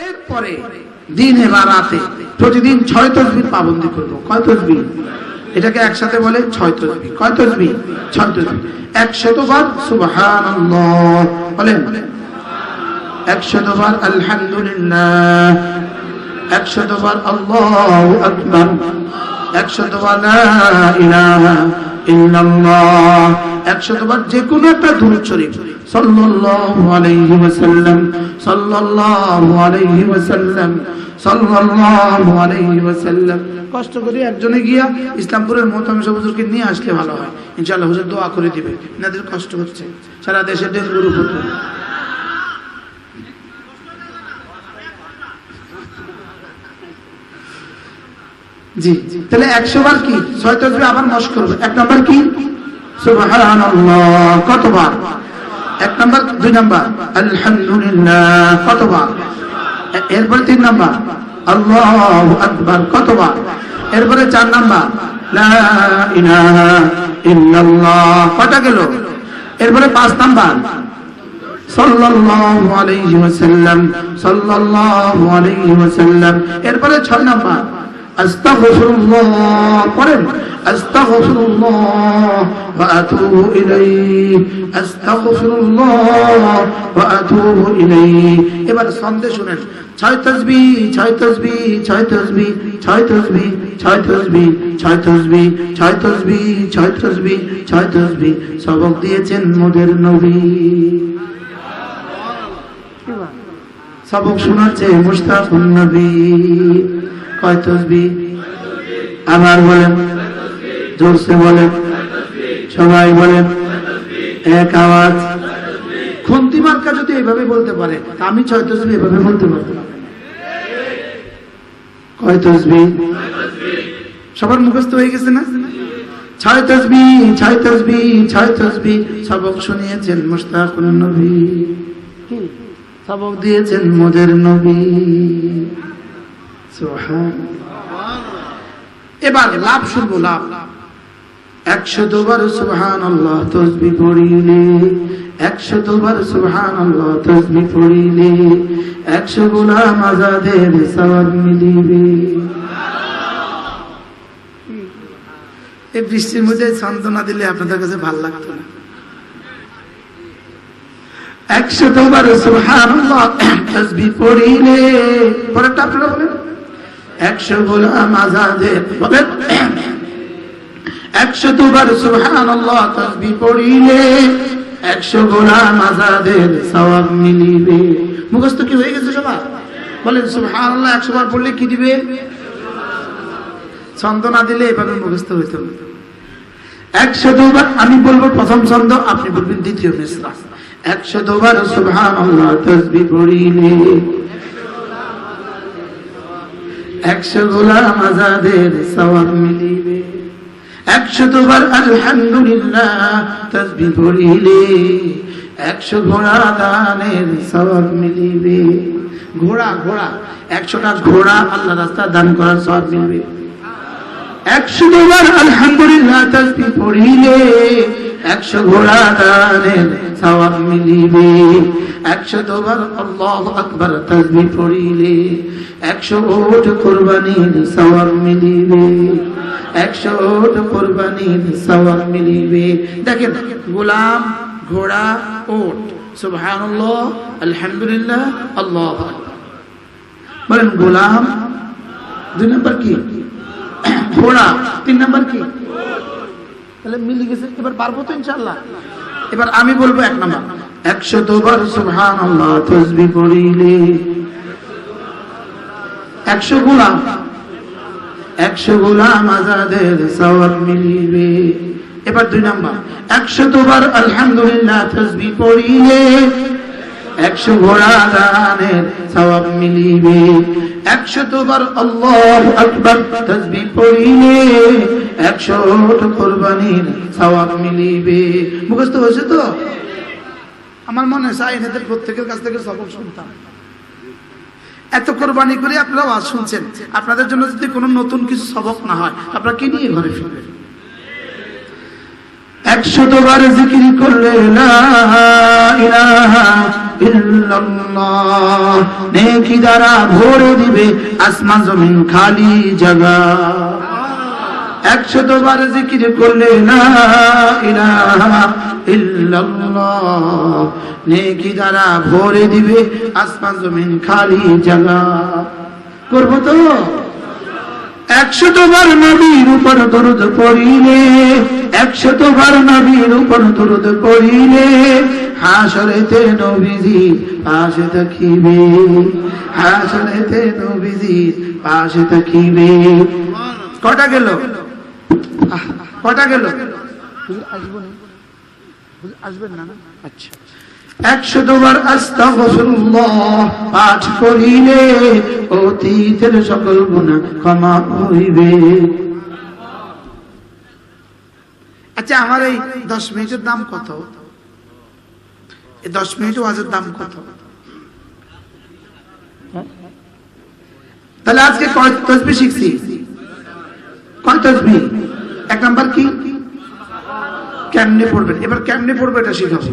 এরপরে দিনে বা রাতে প্রতিদিন ছয় তসবির পাবন্দি কয় এটাকে একসাথে বলে ছয় তসবি। কয় তসবি? ছয় তসবি। সুবহানাল্লাহ। বলেন। আলহামদুলিল্লাহ। যে কোনো একটা দুরূদ শরীফ সাল্লাল্লাহু আলাইহি ওয়াসাল্লাম। সাল্লাল্লাহু কষ্ট করে একজনে গিয়া ইসলামপুরের মোহতাম হুজুরকে নিয়ে আসলে ভালো হয়। ইনশাআল্লাহ হুজুর দোয়া করে দিবে। এনাদের কষ্ট হচ্ছে। সারা দেশে ডেঙ্গুর উপর জি, তাহলে একশো বার কি? ছয় তসবি আবার মশ করবে। এক নম্বর কি? সুবহানাল্লাহ, কতবার? এক দুই আলহামদুলিল্লাহ, কতবার? এরপরে তিন নম্বর। আল্লাহু আকবার, কতবার? এরপরে চার নম্বর। কটা গেল? এরপরে পাঁচ নম্বর। সাল্লাল্লাহু আলাইহি ওয়াসাল্লাম, সাল্লাল্লাহু আলাইহি ওয়াসাল্লাম। এরপরে ছয় নাম্বার। এবার সন্দেহ শুনেন। ছয় তাসবিহ ছয় তাসবিহ ছয় তাসবিহ ছয় তাসবিহ ছয় তাসবিহ ছয় তাসবিহ ছয় তাসবিহ ছয় তাসবিহ ছয় তাসবিহ সবক দিয়েছেন মোদের নবী। সবক শোনাচ্ছে মুস্তাফুন নবী। কয় তসবি আবার বলেন, জোরসে বলেন, সবাই বলেন, এক আওয়াজ। খুন্তি মার্কা যদি এভাবে বলতে পারে আমি ছয় তসবি এভাবে বলতে পারব কয় তসবি সবার মুখস্থ হয়ে গেছে না? ছয় তসবি ছয় তসবি ছয় তসবি সবক শুনিয়েছেন মুস্তাকুল নবী। সবক দিয়েছেন মোদের নবী। এবার লাভ শুনব লাভ। একশো দুবার সুবহান আল্লাহ তসবি পড়িলে একশো দুবার সুবহান আল্লাহ তসবি পড়িলে, একশো গোলাম আজাদের সওয়াব মিলিবে। এই বৃষ্টির মধ্যে সান্ত্বনা দিলে আপনাদের কাছে ভালো লাগতো না। একশো তোমার সুবহানাল্লাহ তাসবিহ পড়িলে, পরেরটা আপনারা বলেন। একশো গোলাম আজাদে বলেন একশো তোমার সুবহানাল্লাহ তাসবিহ পড়িলে একশো গোলাম আজাদের সওয়াব মিলিবে। মুখস্থ কি হয়ে গেছে সবার? বলেন, সুবহানাল্লাহ একশো বার পড়লে কি দিবে? ছন্দ না দিলে এভাবে মুখস্থ হইতে হবে। একশো দুবার, আমি বলব প্রথম ছন্দ, আপনি বলবেন দ্বিতীয় মিশ্রা। একশো দুবার সুবহান আল্লাহ তসবি পড়িলে একশো গোলাম আজাদের সওয়াব মিলিবে একশো দুবার আলহামদুলিল্লাহ তসবি পড়িলে, একশো ঘোড়া দানের সওয়াব মিলিবে। ঘোড়া ঘোড়া, একশোটা ঘোড়া আল্লাহ রাস্তা দান করার সওয়াব মিলবে। একশো দুবার আলহামদুলিল্লাহ তসবি পড়িলে একশো ঘোড়া দানের সওয়াব মিলিবে, একশো দুবার আল্লাহু আকবার তসবি পড়িলে, একশো ওট কোরবানির সওয়াব মিলিবে, একশো ওট কোরবানির সওয়াব মিলিবে। দেখেন, গোলাম, ঘোড়া, ওট, সুবহানাল্লাহ, আলহামদুলিল্লাহ, আল্লাহু আকবার। বলেন, গোলাম, দুই নম্বর কি? ঘোড়া, তিন নাম্বার কি? তাহলে মিলে গেছে, এবার পারব তো ইনশাল্লাহ এবার আমি বলব এক নাম্বার। একশো দুবার একশো গোলাম একশো গোলাম আজাদের মিলিবে। এবার দুই নাম্বার। একশো দুবার আলহামদুলিল্লাহ তসবি একশো ঘোড়া দানের সওয়াব মিলিবে। কোরবানির মিলিবে। হয়েছে তো? আমার মনে হয় প্রত্যেকের কাছ থেকে শুনতাম। এত কোরবানি করে আপনারা আওয়াজ শুনছেন। আপনাদের জন্য যদি কোনো নতুন কিছু সবক না হয়, আপনারা কি নিয়ে ঘরে ফিরবেন? একশো জিকির করলে লা ইলাহা নেকি দ্বারা ভরে দিবে আসমান জমিন খালি জাগা জায়গা। একশত বার জিকির করলে না নেকি দ্বারা ভরে দিবে আসমান জমিন খালি জায়গা। করব তো? একশত বার নবীর উপর দরুদ পড়িলে একশত বার নবীর উপর দরুদ পড়িলে হাসরেতে নবীজি পাশে থাকিবে হাসরেতে নবীজি পাশে থাকিবে। কটা গেল? কটা গেল? আসবেন না না। আচ্ছা। একশো দুবার আস্তাগফিরুল্লাহ পাঠ করিলে অতীতের সকল গুনাহ ক্ষমা হইবে। আচ্ছা আমার এই দশ মিনিটের দাম কত? এই দশ মিনিট ওয়াজের দাম কত? তাহলে আজকে কয় তসবি শিখছি? কয় তসবি? এক নাম্বার কি? কেমনে পড়বেন? এবার কেমনে পড়বে এটা শিখাবো।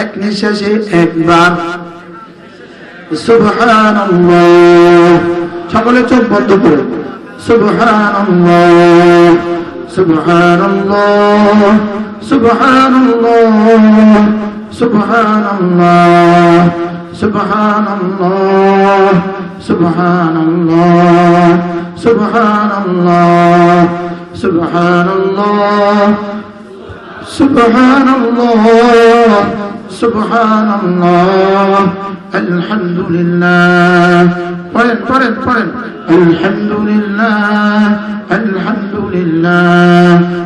এক নিঃশ্বাসে একবার। সুবহানাল্লাহ। সকলে চোখ বন্ধ করে সুবহানাল্লাহ। সুবহানাল্লাহ। সুবহানাল্লাহ। সুবহানাল্লাহ। সুবহানাল্লাহ। সুবহানাল্লাহ। সুবহানাল্লাহ। سبحان الله سبحان الله الحمد لله قرن قرن قرن الحمد لله الحمد لله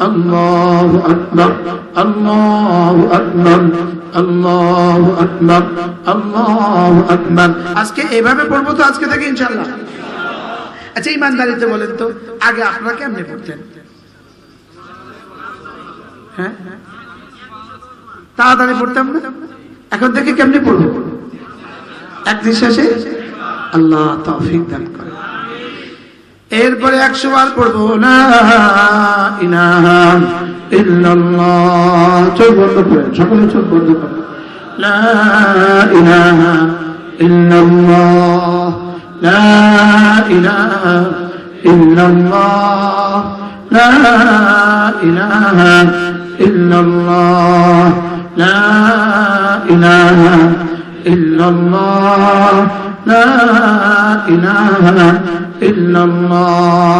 الله أكبر الله أكبر الله أكبر الله أكبر আজকে এভাবে পড়বো তো আজকে থেকে ইনশাআল্লাহ আচ্ছা ইমানদারিতে বলেন তো আগে আপনারা কেমনে পড়তেন হ্যাঁ তাড়াতাড়ি পড়তাম না এখন থেকে কেমনে পড়বো এক নিঃশ্বাসে আল্লাহ তৌফিক দান করে এরপরে একশো বার পড়বো না ইলাহা ইল্লাল্লাহ। চোখ বন্ধ করে সকলে চোখ বন্ধ করে লা ইলাহা ইল্লাল্লাহ। লা ইলাহা ইল্লাল্লাহ। লা ইলাহা ইল্লাল্লাহ। লা ইলাহা ইল্লাল্লাহ। লা ইলাহা ইল্লাল্লাহ।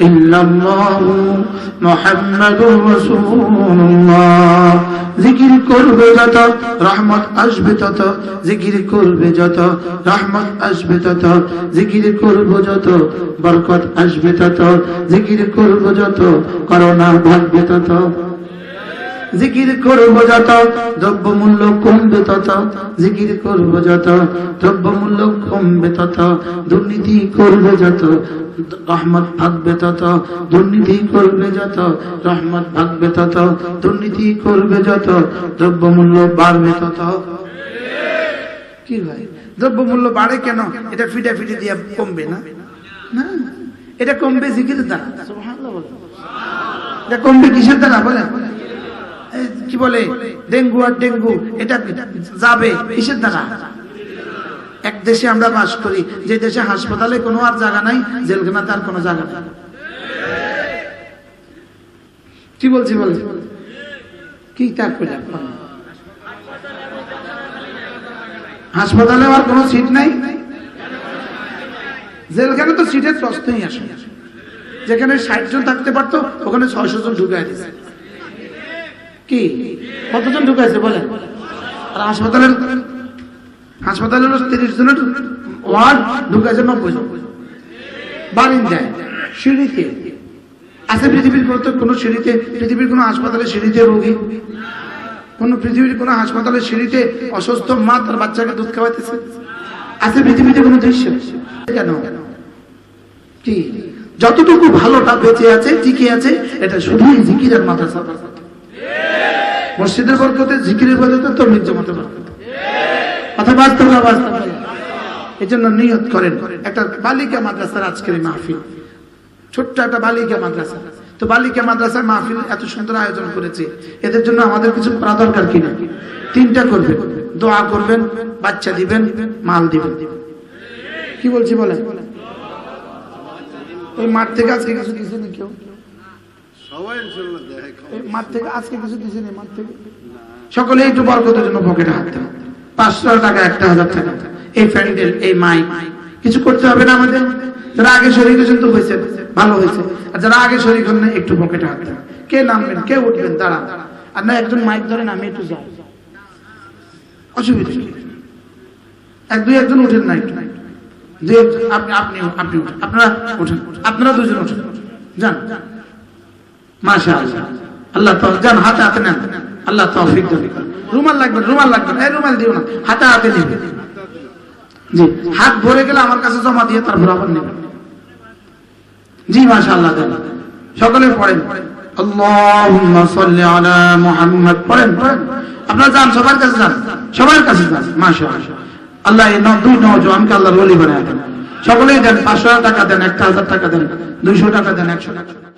إلا الله لا إله إلا الله محمد رسول الله জিকির করবে যত রহমত আসবে তত জিকির করবে যত রহমত আসবে তত জিকির করবো যত বরকত আসবে তত জিকির করবো যত করোনা ভাগবে তত জিকির করব যত দ্রব্য মূল্য কমবে তত, জিকির করব যত দ্রব্য মূল্য কমবে তত, দুর্নীতি করবে যত, রহমত ভাগবে তত, দুর্নীতি করবে যত, রহমত ভাগবে তত, দুর্নীতি করবে যত দ্রব্য মূল্য বাড়বে তত। কি ভাই? দ্রব্য মূল্য বাড়ে কেন? এটা ফিটা ফিটে দিয়ে কমবে না? এটা কমবে জিকিরের দ্বারা। এটা কমবে কিসের দ্বারা? এই কি বলে? ডেঙ্গু আর ডেঙ্গু, এটা যাবে কিসের দ্বারা? এক দেশে আমরা বাস করি, যে দেশে হাসপাতালে কোনো আর জায়গা নাই, জেলখানাতে আর কোনো জায়গা নাই। কি বলছি বলে? কি করে হাসপাতালে আর কোনো সিট নাই? জেলখানে তো সিটের প্রশ্নই আসে যেখানে ষাট জন থাকতে পারতো, ওখানে ছয়শো জন ঢুকাই দিয়েছে কি? কতজন ঢুকাইছে, বলেন? আর হাসপাতালের হাসপাতালে তিরিশ জনের ওয়ার্ড, ঢুকাইছে নব্বই জন। বারিন্দায়, সিঁড়িতে। আছে পৃথিবীর কোনো সিঁড়িতে, পৃথিবীর কোনো হাসপাতালে সিঁড়িতে রোগী? কোন পৃথিবীর কোনো হাসপাতালে সিঁড়িতে অসুস্থ মা তার বাচ্চাকে দুধ খাওয়াইতেছে? আছে পৃথিবীতে কোনো দৃশ্য? কেন? কি? যতটুকু ভালোটা বেঁচে আছে, টিকে আছে, এটা শুধুই জিকিরের মাদ্রাসা। মসজিদের বরকতে, জিকিরের বরকতে তোর নিজ মতো বরকত। কথা বাস্তব না বাস্তব? এই জন্য নিয়ত করেন, একটা বালিকা মাদ্রাসার আজকের মাহফিল। ছোট্ট একটা বালিকা মাদ্রাসা। তো বালিকা মাদ্রাসার মাহফিল এত সুন্দর আয়োজন করেছে। এদের জন্য আমাদের কিছু করা দরকার কিনা তিনটা করবেন। দোয়া করবেন, বাচ্চা দিবেন, মাল দিবেন। কি বলছি বলেন? ওই মাঠ থেকে আজকে কিছু নি কেউ সবাই ইনশাল্লাহ দেয় এই মাঠ থেকে আজকে কিছু দিছে মাঠ থেকে? সকলে একটু বরকতের জন্য পকেটে হাত দেন। পাঁচশো টাকা একটা হাজার টাকা। এই প্যান্ডেল এই মাইক কিছু করতে হবে না আমাদের? যারা আগে শরীর হয়েছেন তো হয়েছে ভালো হয়েছে। আর যারা আগে শরীর হন না একটু পকেটে হাত দেন। কে নামবেন কে উঠবেন? দাঁড়া আর না একজন মাইক ধরেন আমি একটু যাই। অসুবিধা এক দুই একজন উঠেন না একটু। আপনি আপনি আপনি উঠেন। আপনারা উঠেন। আপনারা দুজন উঠেন। যান। আপনারা যান সবার কাছে যান সবার কাছে যান মাশা আল্লাহ দুই নওজোয়ানকে আল্লাহর ওলি বানায় সকলেই দেন, পাঁচশো টাকা দেন, একটা হাজার টাকা দেন, দুইশো টাকা দেন, একশো টাকা।